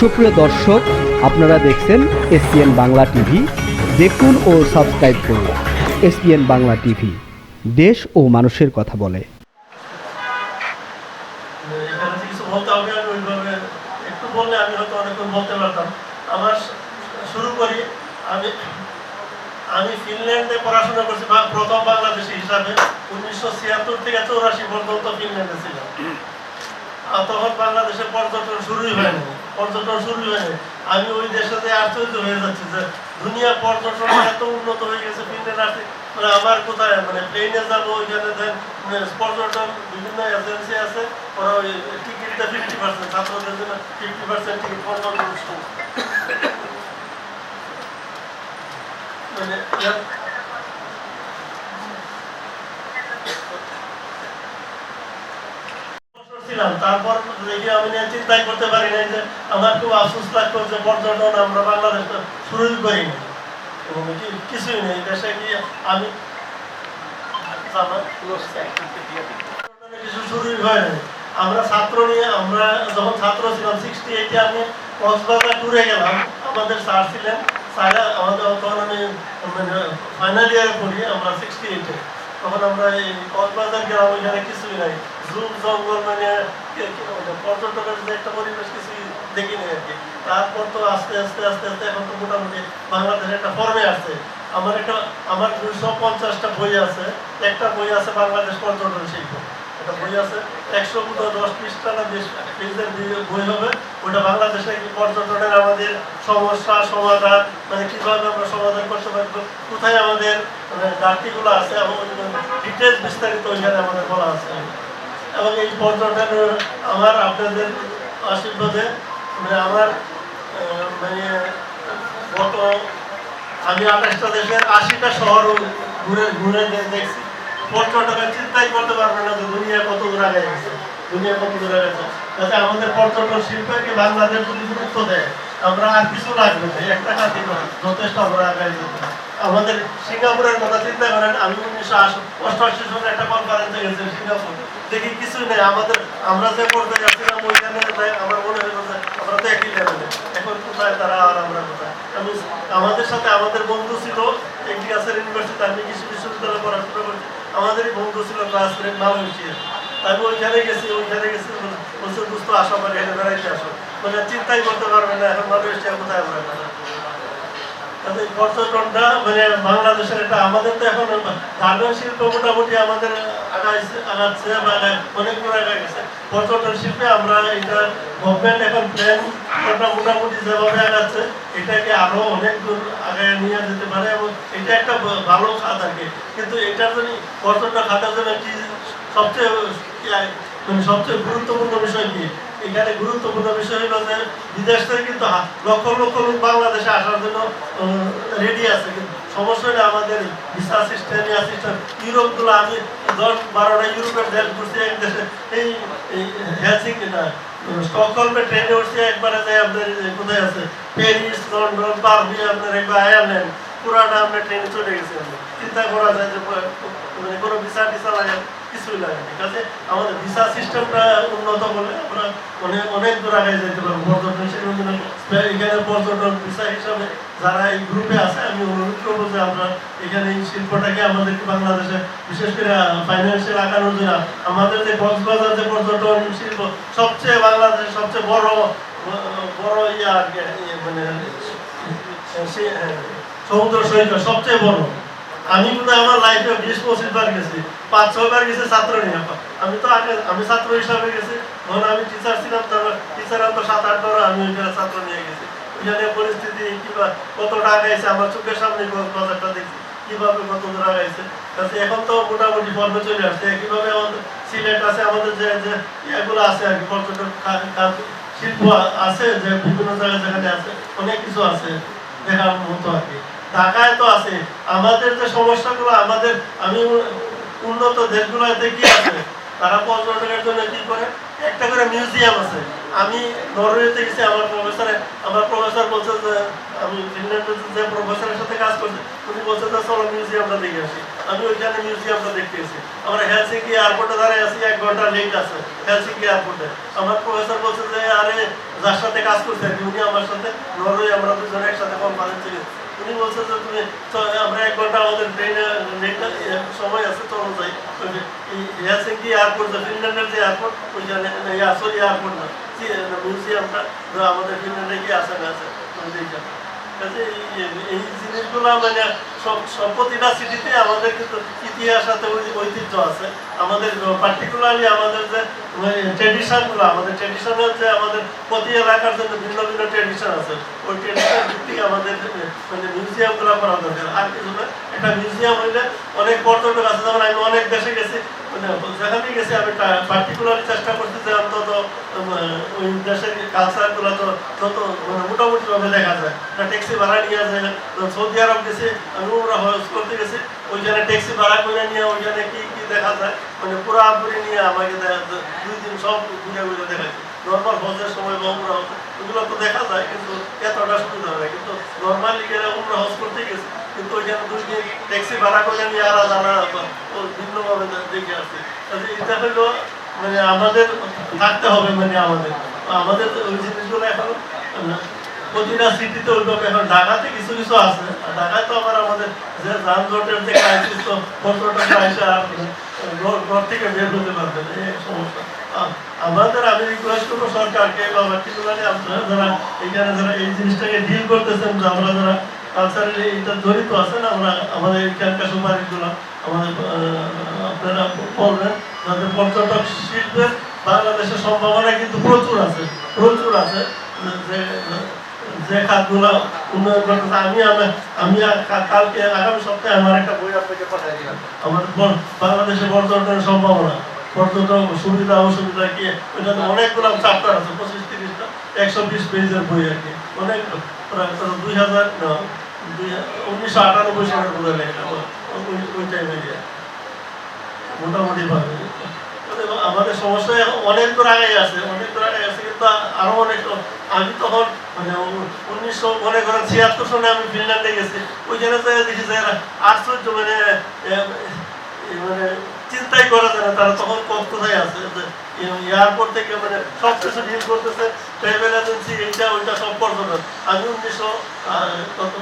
সুপ্রিয় দর্শক, আপনারা দেখছেন এসপিএন বাংলা টিভি। দেখুন ও সাবস্ক্রাইব করুন এসপিএন বাংলা টিভি। দেশ ও মানুষের কথা বলে। আমি শুরু করি। আমি আমি ফিনল্যান্ডে পড়াশোনা করছি প্রথম বাংলাদেশি হিসাবে। উনিশশো ছিয়াত্তর থেকে চৌরাশি পর্যন্ত ফিনল্যান্ডে ছিলাম। তখন বাংলাদেশে পর্যটন শুরুই হয়নি। পর্যটন শুরুই হয়নি। আমি ওই দেশে আশ্চর্য হয়ে যাচ্ছি যে দুনিয়া পর্যটন এত উন্নত হয়ে গেছে ফিনল্যান্ড আসতে মানে আমার কোথায়? মানে প্লেনে যাব, ওইখানে দেন মানে পর্যটন বিভিন্ন এজেন্সি আছে, ওরা ওই টিকিটটা ফিফটি পার্সেন্ট ছাত্রদের জন্য ফিফটি পার্সেন্ট টিকিট পর্যটন মানে ছিলাম তারপর দেখি আমি চিন্তাই করতে পারি নাই যে আমার খুব আফসোস লাগতো যে পর্যটন আমরা বাংলাদেশ শুরুই করিনি এবং কিছুই নেই, দেশে গিয়ে আমি কিছু শুরুই হয় নাই। আমরা ছাত্র নিয়ে, আমরা যখন ছাত্র ছিলাম সিক্সটি এইটে আমি কক্সবাজার ট্যুরে গেলাম। আমাদের স্যার ছিলেন স্যার আমাদের তখন আমি ফাইনাল ইয়ারে পড়ি আমরা সিক্সটি এইটে তখন আমরা এই কক্সবাজার গেলাম ওইখানে কিছুই নাই। জুম জঙ্গল মানে পর্যটকের যে একটা পরিবেশ কিছুই দেখিনি আর কি। তারপর তো আস্তে আস্তে আস্তে আস্তে এখন তো মোটামুটি বাংলাদেশের একটা ফর্মে আছে আমার একটা, আমার দুশো পঞ্চাশটা বই আছে। একটা বই আছে বাংলাদেশ পর্যটন শিল্প। একটা বই আছে, একশো মতো দশ পৃষ্ঠা না বই- হবে। ওটা বাংলাদেশে পর্যটনের আমাদের সমস্যা, সমাধান মানে কীভাবে আমরা সমাধান করতে পারব, কোথায় আমাদের মানে ঘাটতিগুলো আছে এবং ডিটেলস বিস্তারিত ওইখানে আমাদের বলা আছে। এবং এই পর্যটনের আমার আপনাদের আশীর্বাদে মানে আমার মানে গত আমি আঠাশটা দেশের আশিটা শহর ঘুরে ঘুরে দেখছি। পর্যটকের চিন্তাই করতে পারবে না যে দুনিয়া কত দূর আগে গেছে, দুনিয়া কত দূর আগে গেছে। আমাদের পর্যটন শিল্পকে বাংলাদেশ গুরুত্ব দেয়, আমরা আর কিছু লাগবে না একটা যথেষ্ট আমরা আগে যেতে আমাদের সিঙ্গাপুরের কথা চিন্তা করেন, আমি উনিশশো অষ্টআশি সালে একটা কনফারেন্সে গেছি সিঙ্গাপুর। দেখি কিছুই নেই, আমাদের, আমরা যে ওইখানে তাই আমার মনে হলো আমরা তো একই লেভেলে এখন কোথায় তারা আর আমরা কোথায়? আমাদের সাথে আমাদের বন্ধু ছিল এগ্রিকালচার ইউনিভার্সিটি আমি বিশ্ববিদ্যালয়ে পড়াশোনা আমাদেরই বন্ধু ছিল ক্লাসমেট উঠিয়ে আমি ওইখানে গেছি ওইখানে গেছি, বলছে দুস্থ আসো, আমার এখানে বেড়াইতে আসো। মানে চিন্তাই করতে পারবে না, এখন মালয়েশিয়া কোথায় আমরা পর্যটনটা মানে বাংলাদেশের একটা আমাদের তো এখন ধার্মিক শিল্প মোটামুটি আমাদের আগাচ্ছে বা অনেক দূর আগায় গেছে। পর্যটন শিল্পে আমরা এটা গভর্নমেন্ট এখন মোটামুটি আগাচ্ছে, এটাকে আরও অনেক দূর আগে নিয়ে যেতে পারে এবং এটা একটা ভালো খাত আর কিন্তু এটার জন্য পর্যটন খাতের জন্য কি সবচেয়ে মানে সবচেয়ে গুরুত্বপূর্ণ বিষয় কি? এখানে গুরুত্বপূর্ণ বিষয় হলো যে বিদেশ থেকে কিন্তু লক্ষ লক্ষ লোক বাংলাদেশে আসার জন্য রেডি আছে। কিন্তু সমস্যা হলে আমাদের ভিসা সিস্টেম ইয়া সিস্টেম ইউরোপগুলো আমি দশ বারোটা ইউরোপের দেশ ঘুরছি, এক দেশে এই হেলসিঙ্কি না স্টকহোলমে ট্রেনে উঠছি, একবারে যে আপনার কোথায় আছে? প্যারিস, লন্ডন, পারবি, আপনার একবার আয়ারল্যান্ড। পুরাটা আমরা ট্রেনে চলে গেছি। চিন্তা করা যায় যে মানে কোনো ভিসা টিসা লাগে কিছুই লাগে। ঠিক আছে আমাদের ভিসা সিস্টেমটা উন্নত হলে আমরা অনেক অনেক দূর আগে যেতে পারব পর্যটন সেখানে এখানে পর্যটন ভিসা হিসাবে যারা এই গ্রুপে আছে আমি অনুরোধ করব যে আমরা এখানে এই শিল্পটাকে আমাদেরকে বাংলাদেশে বিশেষ করে ফাইন্যান্সিয়াল আঁকানোর জন্য আমাদের যে কক্সবাজার যে পর্যটন শিল্প সবচেয়ে বাংলাদেশের সবচেয়ে বড় বড় ইয়া আর কি, ইয়ে মানে হ্যাঁ, সমুদ্র সৈকত সবচেয়ে বড় আমি কিন্তু আমার লাইফে বিশ পঁচিশ বার গেছি, পাঁচ, ছয় বার গেছি ছাত্র নিয়ে আমি তো আগে, আমি ছাত্র হিসাবে গেছি তখন আমি টিচার ছিলাম তারপর টিচার তো সাত, আট বার আমি ওইখানে ছাত্র নিয়ে গেছি। ওইখানে পরিস্থিতি কিংবা কত টাকা গেছে আমার চোখের সামনে বাজারটা দেখছি, কীভাবে কত দূর আগাইছে এখন তো মোটামুটি পর্বে চলে আসছে কীভাবে আমাদের সিলেট আছে, আমাদের যে যে ইয়েগুলো আছে আর কি পর্যটন শিল্প আছে, যে বিভিন্ন জায়গায় যেখানে আছে, অনেক কিছু আছে দেখার মতো আর কি। ঢাকায় তো আছে। আমাদের যে সমস্যাগুলো, আমাদের, আমি উন্নত দেশগুলোতে কি আছে? তারা পর্যটনের জন্য কি করে? একটা করে মিউজিয়াম আছে। আমি নরওয়েতে গেছি, আমার প্রফেসরে আমার প্রফেসর বলছে যে, আমি ফিনল্যান্ডে যে প্রফেসরের সাথে কাজ করছি, উনি বলছে যে, চলো মিউজিয়ামটা দেখে আসি। আমি ওইখানে মিউজিয়ামটা দেখতে এসেছি। আমরা হেলসিঙ্কি এয়ারপোর্টে দাঁড়ায় আছি, এক ঘণ্টা লেট আছে, হেলসিঙ্কি এয়ারপোর্টে। আমার প্রফেসর বলছে যে, আরে, যার সাথে কাজ করছে উনি আমার সাথে, নরওয়ে আমরা দুজনে একসাথে কনফারেন্সে গেছি। উনি বলছে যে তুমি আমরা এক ঘণ্টা আমাদের ট্রেনে সময় আছে চলো যাই। হেলসিঙ্কি এয়ারপোর্ট যে ফিনল্যান্ডের যে এয়ারপোর্ট ওইখানে সরি এয়ারপোর্ট না আমরা আমাদের ফিনল্যান্ডে কি আছে না আছে এই- জিনিসগুলো মানে সব প্রতিটা সিটিতে আমাদের কিন্তু ইতিহাস আছে ঐতিহ্য আছে। আমাদের পার্টিকুলারলি আমাদের যে ট্রেডিশনগুলো আমাদের ট্রেডিশনাল যে আমাদের প্রতি এলাকার জন্য ভিন্ন ভিন্ন ট্রেডিশন আছে। ওই ট্রেডিশন ভিত্তিক আমাদের মানে মিউজিয়ামগুলো করা দরকার। আর কিছু না একটা মিউজিয়াম হইলে অনেক পর্যটক আছে। যেমন আমি অনেক দেশে গেছি মানে যেখানেই গেছি, আমি পার্টিকুলারলি চেষ্টা করছি যে অন্তত ওই দেশের কালচারগুলো তো যত মানে মোটামুটিভাবে দেখা যায়। একটা ট্যাক্সি ভাড়া নিয়ে যায় সৌদি আরব গেছি, আমি গেছি ওইখানে ট্যাক্সি ভাড়া করে নিয়ে, ওই ওইখানে কি কি দেখা যায়? মানে পুরাপুরি নিয়ে আমাকে দেখা দুই দিন সব ঘুরে ঘুরে দেখাচ্ছে নর্মাল হজের সময় বা উমরা হজ ওগুলো তো দেখা যায়, কিন্তু এতটা সুবিধা হয় কিন্তু নর্মালি গেলে উমরা হজ করতে গেছি। কিন্তু ওইখানে দুই দিন ট্যাক্সি ভাড়া করে নিয়ে আলাদা ও ভিন্নভাবে দেখে আসছে। কাজে এটা হলো মানে আমাদের থাকতে হবে মানে আমাদের। আমাদের ওই জিনিসগুলো এখন প্রতিটা সিটিতে ওইভাবে এখন ঢাকাতে কিছু কিছু আছে। ঢাকায় তো আবার আমাদের যে যানজটের যে ক্রাইসিস তো পর্যটকরা এসে আর ঘর- থেকে বের হতে পারবে এই সমস্যা। আমাদের আমি রিকোয়েস্ট করব সরকারকে বা পার্টিকুলারলি আপনারা যারা এখানে যারা এই জিনিসটাকে ডিল করতেছেন, যে আমরা যারা কালচারের এইটা জড়িত আছেন, আমরা আমাদের এখানকার সুপারিশগুলো আমাদের আপনারা বলবেন, যাতে পর্যটক শিল্পের বাংলাদেশের সম্ভাবনা কিন্তু প্রচুর আছে প্রচুর আছে। যে খাতগুলো উন্নয়ন করতেছে আমি আমি- কালকে আগামী সপ্তাহে আমার একটা বই আপনাকে পাঠাই দিলাম। আমাদের বাংলাদেশের পর্যটনের সম্ভাবনা। পর্যটন সুবিধা, অসুবিধা কি? ওইটাতে অনেকগুলো চ্যাপ্টার আছে, পঁচিশ, তিরিশটা, একশো বিশ পেজের বই আর কি। অনেক দুই হাজার উনিশশো আটানব্বই সালের বোধ হয় ওই টাইমে গিয়ে। মোটামুটি ভাবে মানে আমাদের সমস্যা অনেক দূর আগে আছে অনেক দূর আগে আছে কিন্তু আরও অনেক, আমি তখন মানে উনিশশো, মনে করেন ছিয়াত্তর সনে আমি ফিনল্যান্ডে গেছি। ওইখানে তো দেখি যে আশ্চর্য মানে মানে চিন্তাই করা যায় না, তারা তখন কোথায় আছে। এয়ারপোর্ট থেকে মানে সব কিছু ডিল করতেছে ট্রাভেল এজেন্সি এইটা, ওইটা সব পর্যটন আমি উনিশশো কত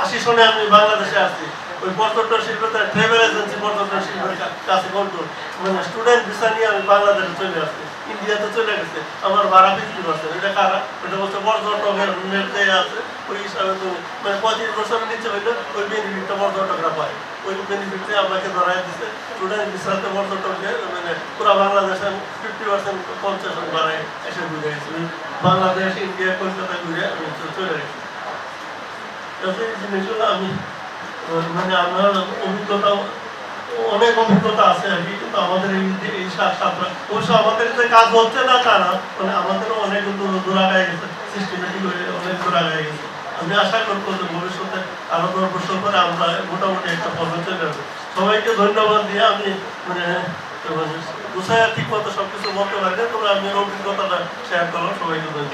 আশি সনে আমি বাংলাদেশে আসছি ওই পর্যটন শিল্পতে ট্রাভেল এজেন্সি পর্যটন শিল্পের কাছে কন্ট্রোল মানে স্টুডেন্ট ভিসা নিয়ে আমি বাংলাদেশে চলে আসছি। ইন্ডিয়াতে চলে গেছে। আমার ভাড়া ফিফটি পার্সেন্ট এটা কারা? এটা বলছে পর্যটকের নেট আছে। ওই হিসাবে তুমি মানে পঁচিশ বছরের নিচে হইলে ওই বেনিফিটটা পর্যটকরা পায়। ওই বেনিফিটে আমাকে ধরাই দিচ্ছে স্টুডেন্ট ভিসাতে পর্যটকদের মানে পুরো বাংলাদেশে ফিফটি পার্সেন্ট কনসেশন বাড়ায় এসে ঘুরে গেছি বাংলাদেশ, ইন্ডিয়া, কলকাতা ঘুরে আমি চলে গেছি এই জিনিসগুলো আমি মানে আমার অভিজ্ঞতা, অনেক অভিজ্ঞতা আছে আর কি, কিন্তু আমাদের এই অবশ্য আমাদের যে কাজ হচ্ছে না তা না মানে আমাদেরও অনেক দূর দূরাগায় গেছে সিস্টেমেটিক অনেক দূরাগায় গেছে। আমি আশা করব যে ভবিষ্যতে আরও দশ বছর পরে আমরা মোটামুটি একটা চলে আসবে সবাইকে ধন্যবাদ দিয়ে আমি মানে গুছায় ঠিক মতো সবকিছু বলতে পারি না তবে আমি অভিজ্ঞতাটা শেয়ার করলাম সবাইকে ধন্যবাদ।